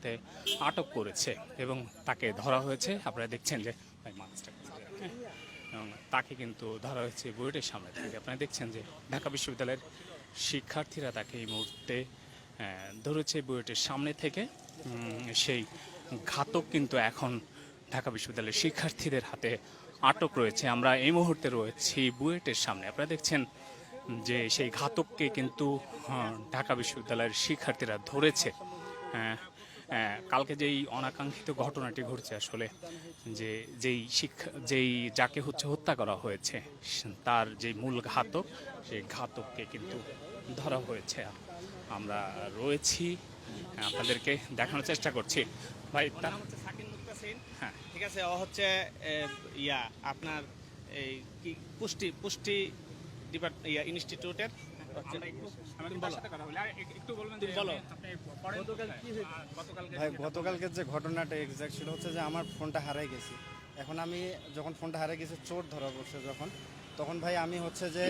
হাতে আটক করেছে এবং তাকে ধরা হয়েছে। আপনারা দেখছেন যে হ্যাঁ? এবং তাকে কিন্তু ধরা হয়েছে বুয়েটের সামনে থেকে। আপনারা দেখছেন যে ঢাকা বিশ্ববিদ্যালয়ের শিক্ষার্থীরা তাকে এই মুহূর্তে ধরেছে বুয়েটের সামনে থেকে। সেই ঘাতক কিন্তু এখন ঢাকা বিশ্ববিদ্যালয়ের শিক্ষার্থীদের হাতে আটক রয়েছে। আমরা এই মুহূর্তে রয়েছি বুয়েটের সামনে। আপনারা দেখছেন যে সেই ঘাতককে কিন্তু ঢাকা বিশ্ববিদ্যালয়ের শিক্ষার্থীরা ধরেছে। আহ, কালকে যেই অনাকাঙ্ক্ষিত ঘটনাটি ঘটছে আসলে যে যেই শিক্ষা যেই যাকে হচ্ছে হত্যা করা হয়েছে তার যে মূল ঘাতক সেই ঘাতককে কিন্তু ধরা হয়েছে। আমরা রয়েছি আপনাদেরকে দেখানোর চেষ্টা করছি। ভাই তার হচ্ছে হ্যাঁ। ঠিক আছে ও হচ্ছে ইয়া আপনার এই কি পুষ্টি পুষ্টি ডিপার্ট ইয়া ইনস্টিটিউটের ভাই গতকালকের যে ঘটনাটা এক্সাক্ট ছিল হচ্ছে যে আমার ফোনটা হারাই গেছে। এখন আমি যখন ফোনটা হারাই গেছে চোর ধরা পড়ছে যখন তখন ভাই আমি হচ্ছে যে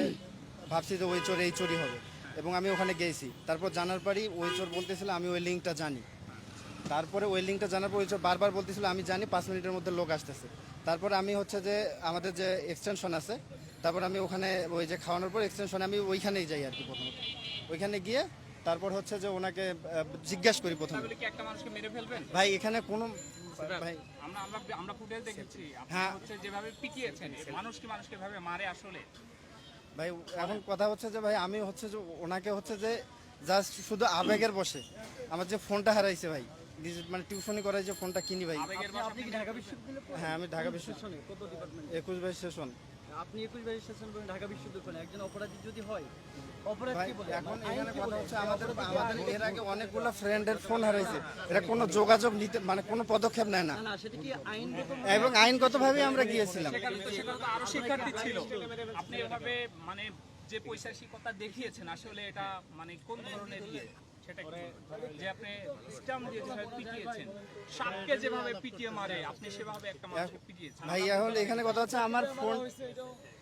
ভাবছি যে ওই চোর এই চোরই হবে। এবং আমি ওখানে গেছি। তারপর জানার পরই ওই চোর বলতেছিল আমি ওই লিঙ্কটা জানি। তারপরে ওই লিঙ্কটা জানার পর ওই চোর বারবার বলতেছিল আমি জানি পাঁচ মিনিটের মধ্যে লোক আসতেছে। তারপরে আমি হচ্ছে যে আমাদের যে এক্সটেনশন আছে তারপর আমি ওখানে ওই যে খাওয়ানোর পর এক্সটেনশনে আমি ওইখানেই যাই আর কি প্রথমত। ওইখানে গিয়ে তারপর হচ্ছে যে ওনাকে জিজ্ঞাসা করি প্রথমে। তাহলে কি একটা মানুষকে মেরে ফেলবেন? ভাই এখানে কোনো ভাই। আমরা আমরা আমরা ফুটেজ দেখেছি। হ্যাঁ। হচ্ছে যেভাবে পিটিয়েছেন মানুষ কি মানুষকে ভাবে মারে আসলে? ভাই এখন কথা হচ্ছে যে ভাই আমি হচ্ছে যে ওনাকে হচ্ছে যে জাস্ট শুধু আবেগের বসে। আমার যে ফোনটা হারাইছে ভাই মানে টিউশনি করাই যে ফোনটা কিনি ভাই। বিশ্ববিদ্যালয়ে হ্যাঁ আমি ঢাকা বিশ্ব সেশনে একুশ বাইশ সেশন আপনি একুশ বাইশ সেশন করেন ঢাকা বিশ্ববিদ্যালয়ে একজন অপরাধী যদি হয় অপরাধ কি বলে? এখন এখানে কথা হচ্ছে আমাদের আমাদের এর আগে অনেকগুলো ফ্রেন্ডের ফোন হারাইছে। এটা কোনো যোগাযোগ নিতে মানে কোনো পদক্ষেপ নেয় না। সেটা কি আইনগত এবং আইনগতভাবে আমরা গিয়েছিলাম। আরও শিক্ষার্থী ছিল। আপনি এভাবে মানে যে পৈশাচিকতা দেখিয়েছেন আসলে এটা মানে কোন ধরনের ইয়ে? সেটা যে আপনি স্টাম্প দিয়ে যেভাবে পিটিয়েছেন সাপকে যেভাবে পিটিয়ে মারে আপনি সেভাবে একটা মানুষকে পিটিয়েছেন। ভাই এখন এখানে কথা হচ্ছে আমার ফোন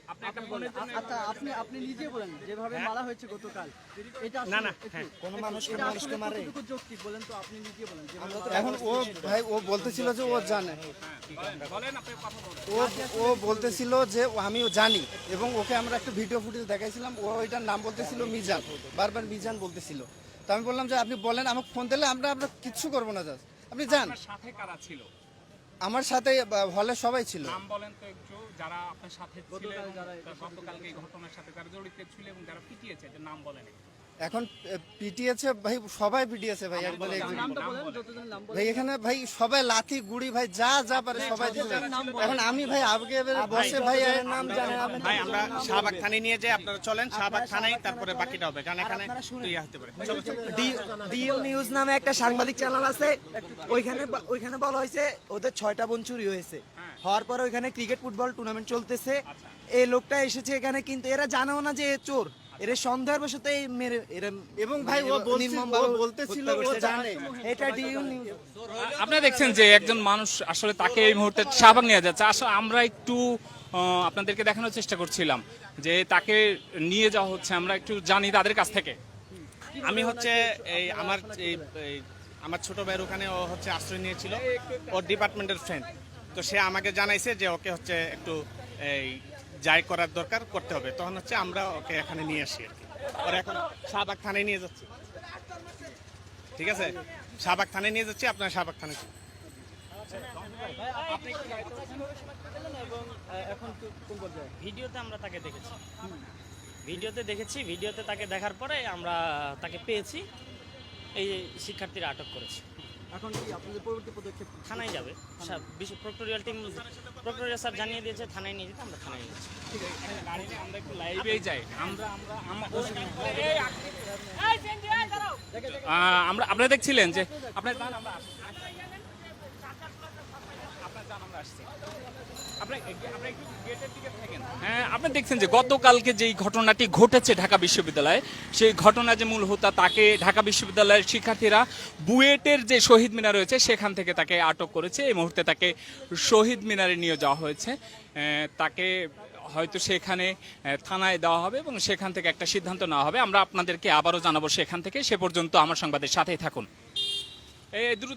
আপনি একটা ফোনের জন্য আচ্ছা আপনি আপনি নিজে বলেন যেভাবে মারা হয়েছে গতকাল এটা না, না, কোন মানুষ মানুষকে মারে। যৌক্তিক বলেন তো আপনি নিজে বলেন এখন ও ভাই ও বলতেছিল যে ও জানে। বলেন আপনি কথা বলেন। ও ও বলতেছিল যে ও- আমি জানি এবং ওকে আমরা একটা ভিডিও ফুটেজ দেখাইছিলাম ও ওইটার নাম বলতেছিল মিজান বারবার মিজান বলতেছিল। তো আমি বললাম যে আপনি বলেন আমাকে ফোন দিলে আমরা আমরা কিচ্ছু করব না জাস্ট আপনি যান। সাথে কারা ছিল? আমার সাথে হলে সবাই ছিল। নাম বলেন তো একটু যারা আপনার সাথে ছিলেন গতকালকে এই ঘটনার সাথে যারা জড়িত ছিল এবং যারা পিটিয়েছে যে নাম বলেন একটু। এখন পিটিয়েছে ভাই সবাই পিটিয়েছে ভাই বলেন ভাই এখানে ভাই সবাই লাথি গুড়ি ভাই যা যা পারে সবাই দিয়েছে এখন আমি ভাই আগে বসে ভাই এর নাম জানে আপনি। ভাই আমরা শাহবাগ থানায় নিয়ে যাই আপনারা চলেন শাহবাগ থানায় তারপরে বাকিটা হবে কারণ এখানে ইয়ে হতে পারে ডিও নিউজ নামে একটা সাংবাদিক চ্যানেল আছে ওইখানে ওইখানে বলা হয়েছে ওদের ছয়টা বোন চুরি হয়েছে। হওয়ার পরে ওইখানে ক্রিকেট ফুটবল টুর্নামেন্ট চলতেছে। এই লোকটা এসেছে এখানে কিন্তু এরা জানেও না যে এ চোর। এরা সন্দেহের বশত এই মেরে এরা এবং ভাই ও বলতেছিল ও জানে। এটা নিউজ। আপনারা দেখছেন যে একজন মানুষ আসলে তাকে এই মুহূর্তে শাহবাগ নিয়ে যাচ্ছে। আসলে আমরা একটু আহ, আপনাদেরকে দেখানোর চেষ্টা করছিলাম যে তাকে নিয়ে যাওয়া হচ্ছে। আমরা একটু জানি তাদের কাছ থেকে। আমি হচ্ছে এই আমার এই এই আমার ছোট ভাইয়ের ওখানে ও হচ্ছে আশ্রয় নিয়েছিল। ওর ডিপার্টমেন্টের ফ্রেন্ড তো সে আমাকে জানাইছে যে ওকে হচ্ছে একটু এই যাই করার দরকার করতে হবে। তখন হচ্ছে আমরা ওকে এখানে নিয়ে আসি আর কি। ওর এখন শাহবাগ থানায় নিয়ে যাচ্ছি। ঠিক আছে? শাহবাগ থানায় নিয়ে যাচ্ছি, আপনার শাহবাগ থানায় ভিডিওতে আমরা তাকে দেখেছি। ভিডিওতে দেখেছি, ভিডিওতে তাকে দেখার পরে আমরা তাকে পেয়েছি। এই শিক্ষার্থীরা আটক করেছে। এখন কি আপনাদের পরবর্তী পদক্ষেপ থানায় যাবে। প্রক্টোরিয়াল টিম প্রক্টোরিয়াল স্যার জানিয়ে দিয়েছে থানায় নিয়ে যেতে আমরা থানায় নিয়েছি আমরা একটু লাইভেই যাই। আমরা আপনারা দেখছিলেন যে আপনার আমরা আসছি। আপনার যান আমরা আসছি। আপনি- আপনি একটু গেটের দিকে হ্যাঁ আপনি দেখছেন যে গতকালকে যেই ঘটনাটি ঘটেছে ঢাকা বিশ্ববিদ্যালয়ে, সেই ঘটনা যে মূল হোতা, তাকে ঢাকা বিশ্ববিদ্যালয়ের শিক্ষার্থীরা বুয়েটের যে শহীদ মিনার রয়েছে, সেখান থেকে তাকে আটক করেছে। এই মুহূর্তে তাকে শহীদ মিনারে নিয়ে যাওয়া হয়েছে। তাকে হয়তো সেখানে থানায় দেওয়া হবে এবং সেখান থেকে একটা সিদ্ধান্ত নেওয়া হবে। আমরা আপনাদেরকে আবারও জানাব সেখান থেকে। সে পর্যন্ত আমার সংবাদের সাথেই থাকুন। দ্রুত